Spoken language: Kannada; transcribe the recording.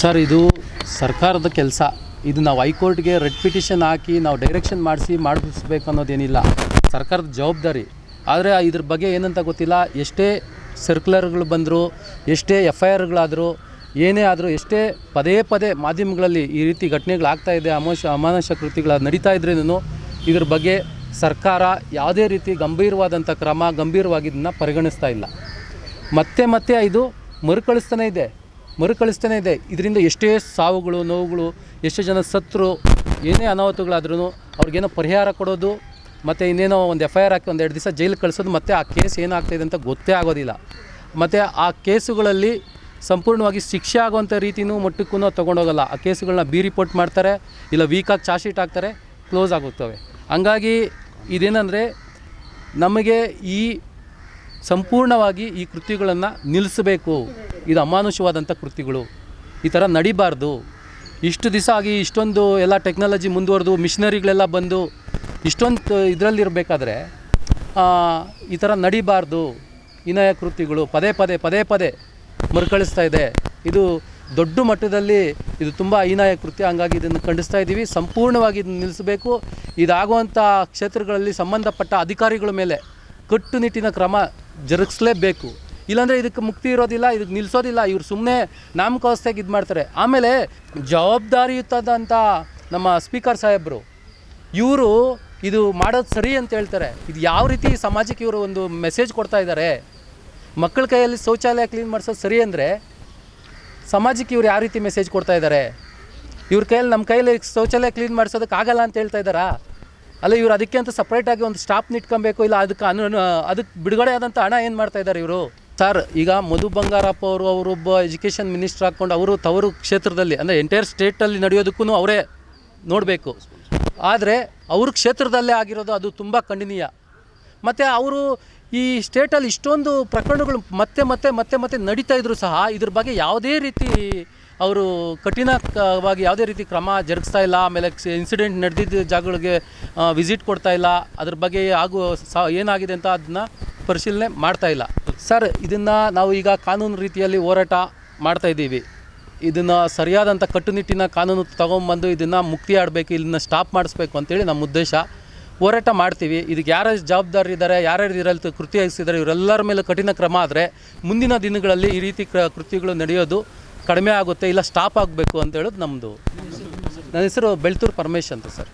ಸರ್, ಇದು ಸರ್ಕಾರದ ಕೆಲಸ. ಇದು ನಾವು ಹೈಕೋರ್ಟ್ಗೆ ರೆಡ್ ಪಿಟಿಷನ್ ಹಾಕಿ ನಾವು ಡೈರೆಕ್ಷನ್ ಮಾಡಿಸಿ ಮಾಡಿಸ್ಬೇಕು ಅನ್ನೋದೇನಿಲ್ಲ. ಸರ್ಕಾರದ ಜವಾಬ್ದಾರಿ. ಆದರೆ ಇದ್ರ ಬಗ್ಗೆ ಏನಂತ ಗೊತ್ತಿಲ್ಲ. ಎಷ್ಟೇ ಸರ್ಕ್ಯುಲರ್ಗಳು ಬಂದರೂ, ಎಷ್ಟೇ ಎಫ್ ಐ ಆರ್ಗಳಾದರೂ ಏನೇ ಆದರೂ, ಎಷ್ಟೇ ಪದೇ ಪದೇ ಮಾಧ್ಯಮಗಳಲ್ಲಿ ಈ ರೀತಿ ಘಟನೆಗಳಾಗ್ತಾ ಇದೆ ಅಮೋಶ ಅಮಾನುಷ ಕೃತಿಗಳ ನಡೀತಾ ಇದ್ರೇನು ಇದ್ರ ಬಗ್ಗೆ ಸರ್ಕಾರ ಯಾವುದೇ ರೀತಿ ಗಂಭೀರವಾದಂಥ ಕ್ರಮ, ಗಂಭೀರವಾಗಿ ಇದನ್ನು ಪರಿಗಣಿಸ್ತಾ ಇಲ್ಲ. ಮತ್ತೆ ಮತ್ತೆ ಇದು ಮರುಕಳಿಸ್ತಾನೆ ಇದೆ. ಮರುಕಳಿಸ್ತಾನೆ ಇದೆ. ಇದರಿಂದ ಎಷ್ಟೇ ಸಾವುಗಳು, ನೋವುಗಳು, ಎಷ್ಟು ಜನ ಸತ್ರು, ಏನೇ ಅನಾಹುತಗಳಾದ್ರೂ ಅವ್ರಿಗೇನೋ ಪರಿಹಾರ ಕೊಡೋದು, ಮತ್ತು ಇನ್ನೇನೋ ಒಂದು ಎಫ್ ಐ ಆರ್ ಹಾಕಿ ಒಂದು ಎರಡು ದಿವಸ ಜೈಲಿಗೆ ಕಳಿಸೋದು, ಮತ್ತು ಆ ಕೇಸ್ ಏನಾಗ್ತಾಯಿದೆ ಅಂತ ಗೊತ್ತೇ ಆಗೋದಿಲ್ಲ. ಮತ್ತು ಆ ಕೇಸುಗಳಲ್ಲಿ ಸಂಪೂರ್ಣವಾಗಿ ಶಿಕ್ಷೆ ಆಗುವಂಥ ರೀತಿಯೂ ಮಟ್ಟಕ್ಕೂ ತೊಗೊಂಡೋಗಲ್ಲ. ಆ ಕೇಸುಗಳನ್ನ ಬಿ ರಿಪೋರ್ಟ್ ಮಾಡ್ತಾರೆ, ಇಲ್ಲ ವೀಕಾಗಿ ಚಾರ್ಜ್ ಶೀಟ್ ಹಾಕ್ತಾರೆ, ಕ್ಲೋಸ್ ಆಗುತ್ತವೆ. ಹಂಗಾಗಿ ಇದೇನೆಂದರೆ ನಮಗೆ ಈ ಸಂಪೂರ್ಣವಾಗಿ ಈ ಕೃತ್ಯಗಳನ್ನು ನಿಲ್ಲಿಸಬೇಕು ಇದು ಅಮಾನುಷವಾದಂಥ ಕೃತಿಗಳು. ಈ ಥರ ನಡಿಬಾರ್ದು. ಇಷ್ಟು ದಿವಸ ಆಗಿ ಇಷ್ಟೊಂದು ಎಲ್ಲ ಟೆಕ್ನಾಲಜಿ ಮುಂದುವರೆದು, ಮಿಷನರಿಗಳೆಲ್ಲ ಬಂದು ಇಷ್ಟೊಂದು ಇದರಲ್ಲಿರಬೇಕಾದ್ರೆ ಈ ಥರ ನಡಿಬಾರ್ದು. ಇನಯ ಕೃತ್ಯಗಳು ಪದೇ ಪದೇ ಪದೇ ಪದೇ ಮರುಕಳಿಸ್ತಾ ಇದೆ. ಇದು ದೊಡ್ಡ ಮಟ್ಟದಲ್ಲಿ ಇದು ತುಂಬ ಹೀನಾಯ ಕೃತ್ಯ. ಹಂಗಾಗಿ ಇದನ್ನು ಖಂಡಿಸ್ತಾ ಇದ್ದೀವಿ. ಸಂಪೂರ್ಣವಾಗಿ ಇದನ್ನು ನಿಲ್ಲಿಸಬೇಕು ಇದಾಗುವಂಥ ಕ್ಷೇತ್ರಗಳಲ್ಲಿ ಸಂಬಂಧಪಟ್ಟ ಅಧಿಕಾರಿಗಳ ಮೇಲೆ ಕಟ್ಟುನಿಟ್ಟಿನ ಕ್ರಮ ಜರುಗಿಸ್ಲೇಬೇಕು. ಇಲ್ಲಾಂದರೆ ಇದಕ್ಕೆ ಮುಕ್ತಿ ಇರೋದಿಲ್ಲ, ಇದಕ್ಕೆ ನಿಲ್ಲಿಸೋದಿಲ್ಲ ಇವ್ರು ಸುಮ್ಮನೆ ನಾಮಕಾವಸ್ಥೆಗೆ ಇದು ಮಾಡ್ತಾರೆ. ಆಮೇಲೆ ಜವಾಬ್ದಾರಿಯುತದಂಥ ನಮ್ಮ ಸ್ಪೀಕರ್ ಸಾಹೇಬರು, ಇವರು ಇದು ಮಾಡೋದು ಸರಿ ಅಂತ ಹೇಳ್ತಾರೆ. ಇದು ಯಾವ ರೀತಿ ಸಮಾಜಕ್ಕೆ ಇವರು ಒಂದು ಮೆಸೇಜ್ ಕೊಡ್ತಾ ಇದ್ದಾರೆ ಮಕ್ಕಳ ಕೈಯಲ್ಲಿ ಶೌಚಾಲಯ ಕ್ಲೀನ್ ಮಾಡಿಸೋದು ಸರಿ ಅಂದರೆ ಸಮಾಜಕ್ಕೆ ಇವ್ರು ಯಾವ ರೀತಿ ಮೆಸೇಜ್ ಕೊಡ್ತಾ ಇದ್ದಾರೆ ಇವ್ರ ಕೈಯಲ್ಲಿ ನಮ್ಮ ಕೈಯಲ್ಲಿ ಶೌಚಾಲಯ ಕ್ಲೀನ್ ಮಾಡಿಸೋದಕ್ಕಾಗಲ್ಲ ಅಂತ ಹೇಳ್ತಾ ಇದ್ದಾರಾ ಅಲ್ಲ, ಇವರು ಅದಕ್ಕೆ ಅಂತ ಸಪ್ರೇಟಾಗಿ ಒಂದು ಸ್ಟಾಪ್ ನಿಟ್ಕೊಬೇಕು ಇಲ್ಲ ಅದಕ್ಕೆ ಅನು ಅದಕ್ಕೆ ಬಿಡುಗಡೆ ಆದಂಥ ಹಣ ಏನು ಮಾಡ್ತಾ ಇದ್ದಾರೆ ಇವರು? ಸರ್ ಈಗ ಮಧು ಬಂಗಾರಪ್ಪ ಅವರು, ಅವರೊಬ್ಬ ಎಜುಕೇಷನ್ ಮಿನಿಸ್ಟರ್ ಹಾಕ್ಕೊಂಡು ಅವರು ತವರು ಕ್ಷೇತ್ರದಲ್ಲಿ, ಅಂದರೆ ಎಂಟೈರ್ ಸ್ಟೇಟಲ್ಲಿ ನಡೆಯೋದಕ್ಕೂ ಅವರೇ ನೋಡಬೇಕು. ಆದರೆ ಅವ್ರ ಕ್ಷೇತ್ರದಲ್ಲೇ ಆಗಿರೋದು ಅದು ತುಂಬ ಖಂಡನೀಯ. ಮತ್ತು ಅವರು ಈ ಸ್ಟೇಟಲ್ಲಿ ಇಷ್ಟೊಂದು ಪ್ರಕರಣಗಳು ಮತ್ತೆ ಮತ್ತೆ ಮತ್ತೆ ಮತ್ತೆ ನಡೀತಾ ಇದ್ರು ಸಹ, ಇದ್ರ ಬಗ್ಗೆ ಯಾವುದೇ ರೀತಿ ಅವರು ಕಠಿಣವಾಗಿ ಯಾವುದೇ ರೀತಿ ಕ್ರಮ ಜರುಗಿಸ್ತಾ ಇಲ್ಲ, ಆಮೇಲೆ ಇನ್ಸಿಡೆಂಟ್ ನಡೆದಿದ್ದ ಜಾಗಗಳಿಗೆ ವಿಸಿಟ್ ಕೊಡ್ತಾ ಇಲ್ಲ, ಅದ್ರ ಬಗ್ಗೆ ಆಗು ಸಹ ಏನಾಗಿದೆ ಅಂತ ಅದನ್ನ ಪರಿಶೀಲನೆ ಮಾಡ್ತಾ ಇಲ್ಲ. ಸರ್, ಇದನ್ನು ನಾವು ಈಗ ಕಾನೂನು ರೀತಿಯಲ್ಲಿ ಹೋರಾಟ ಮಾಡ್ತಾ ಇದ್ದೀವಿ. ಇದನ್ನು ಸರಿಯಾದಂಥ ಕಟ್ಟುನಿಟ್ಟಿನ ಕಾನೂನು ತೊಗೊಂಬಂದು ಇದನ್ನು ಮುಕ್ತಿ ಆಡಬೇಕು ಇದನ್ನ ಸ್ಟಾಪ್ ಮಾಡಿಸ್ಬೇಕು ಅಂತೇಳಿ ನಮ್ಮ ಉದ್ದೇಶ. ಹೋರಾಟ ಮಾಡ್ತೀವಿ. ಇದಕ್ಕೆ ಯಾರು ಜವಾಬ್ದಾರಿ ಇದ್ದಾರೆ ಯಾರ್ಯಾರು ಇದರಲ್ಲಿ ಕೃತ್ಯ ಹಾಕಿಸಿದ್ದಾರೆ ಇವರೆಲ್ಲರ ಮೇಲೆ ಕಠಿಣ ಕ್ರಮ ಆದರೆ ಮುಂದಿನ ದಿನಗಳಲ್ಲಿ ಈ ರೀತಿ ಕ್ರ ಕೃತ್ಯಗಳು ನಡೆಯೋದು ಕಡಿಮೆ ಆಗುತ್ತೆ ಇಲ್ಲ ಸ್ಟಾಪ್ ಆಗಬೇಕು ಅಂತ ಹೇಳೋದು ನಮ್ಮದು ನನ್ನ ಹೆಸರು ಬೆಳ್ತೂರು ಪರಮೇಶ್ ಅಂತ ಸರ್.